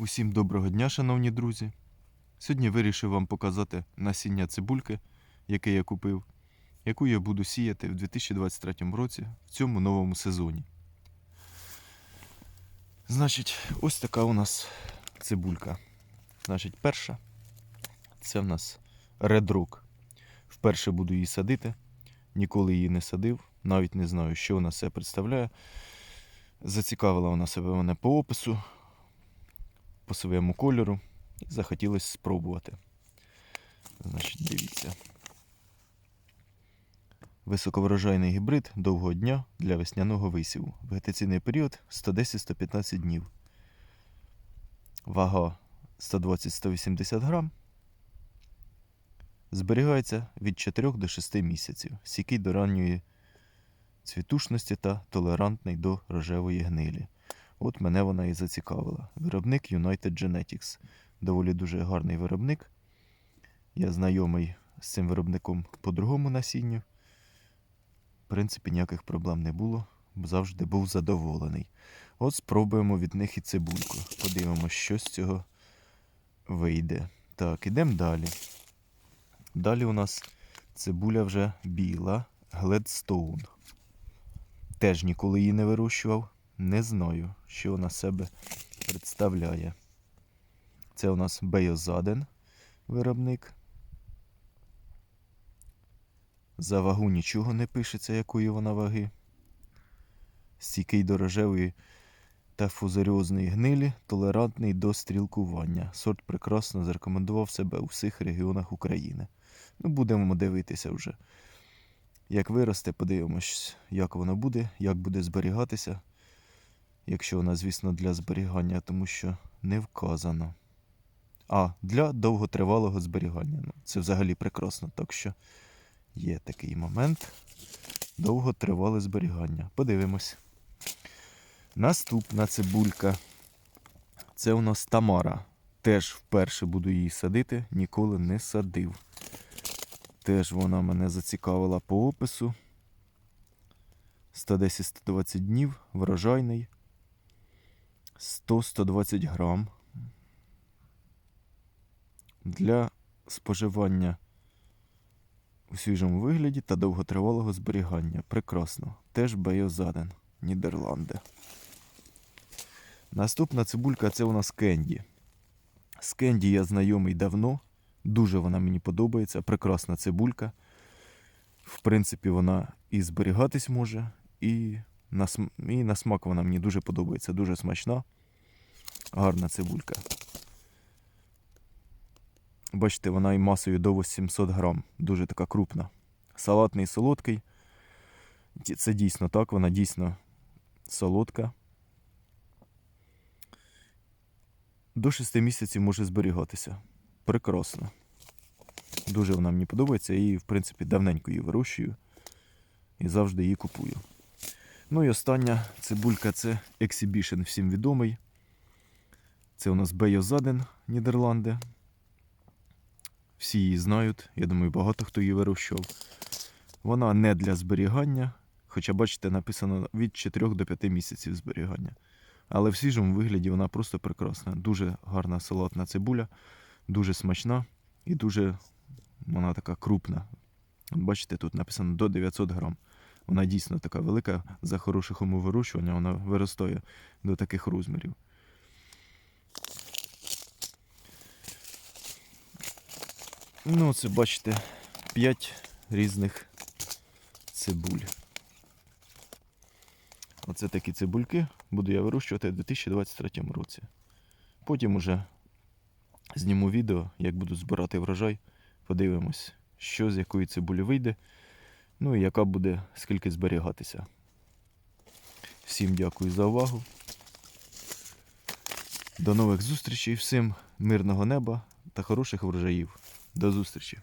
Усім доброго дня, шановні друзі. Сьогодні вирішив вам показати насіння цибульки, яке я купив, яку я буду сіяти в 2023 році в цьому новому сезоні. Значить, ось така у нас цибулька. Значить, перша це в нас Rock. Вперше буду її садити. Ніколи її не садив, навіть не знаю, що вона себе представляє. Зацікавила вона себе мене по опису, по своєму кольору і захотілося спробувати. Значить, дивіться. Високоврожайний гібрид довгого дня для весняного висіву. Вегетаційний період 110-115 днів. Вага 120-180 грам. Зберігається від 4 до 6 місяців. Сікий до ранньої цвітушності та толерантний до рожевої гнилі. От мене вона і зацікавила. Виробник United Genetics. Доволі дуже гарний виробник. Я знайомий з цим виробником по другому насінню. В принципі, ніяких проблем не було. Завжди був задоволений. От спробуємо від них і цибульку. Подивимося, що з цього вийде. Так, ідемо далі. Далі у нас цибуля вже біла, Gladstone. Теж ніколи її не вирощував. Не знаю, що вона себе представляє. Це у нас Бейозаден виробник. За вагу нічого не пишеться, якої вона ваги. Стійкий до рожевої та фузаріозної гнилі, толерантний до стрілкування. Сорт прекрасно зарекомендував себе у всіх регіонах України. Ну, будемо дивитися вже. Як виросте, подивимось, як воно буде, як буде зберігатися. Якщо вона, звісно, для зберігання, тому що не вказано. А, для довготривалого зберігання. Ну, це взагалі прекрасно. Так що є такий момент. Довготривале зберігання. Подивимось. Наступна цибулька. Це у нас Тамара. Теж вперше буду її садити, ніколи не садив. Теж вона мене зацікавила по опису. 110-120 днів, врожайний. 100-120 грам. Для споживання у свіжому вигляді та довготривалого зберігання. Прекрасно. Теж Бейозаден, Нідерланди. Наступна цибулька це у нас Кенді. З Кенді я знайомий давно. Дуже вона мені подобається. Прекрасна цибулька. В принципі, вона і зберігатись може, і на, см... і на смак вона мені дуже подобається. Дуже смачна. Гарна цибулька. Бачите, вона і масою до 800 грам. Дуже така крупна. Салатний солодкий. Це дійсно так, вона дійсно солодка. До 6 місяців може зберігатися. Прекрасно. Дуже вона мені подобається і, в принципі, давненько її вирощую і завжди її купую. Ну і остання цибулька це Exhibition, всім відомий. Це у нас Бейозаден, Нідерланди. Всі її знають. Я думаю, багато хто її вирощував. Вона не для зберігання, хоча, бачите, написано від 4 до 5 місяців зберігання. Але в свіжому вигляді вона просто прекрасна. Дуже гарна салатна цибуля, дуже смачна і дуже вона така крупна. Бачите, тут написано до 900 грам. Вона дійсно така велика, за хороших умов вирощування, вона виростає до таких розмірів. Ну, це бачите, 5 різних цибуль. Оце такі цибульки буду я вирощувати у 2023 році. Потім уже зніму відео, як буду збирати врожай. Подивимось, що з якої цибулі вийде. Ну і яка буде скільки зберігатися. Всім дякую за увагу. До нових зустрічей, всім мирного неба та хороших врожаїв. До зустрічі!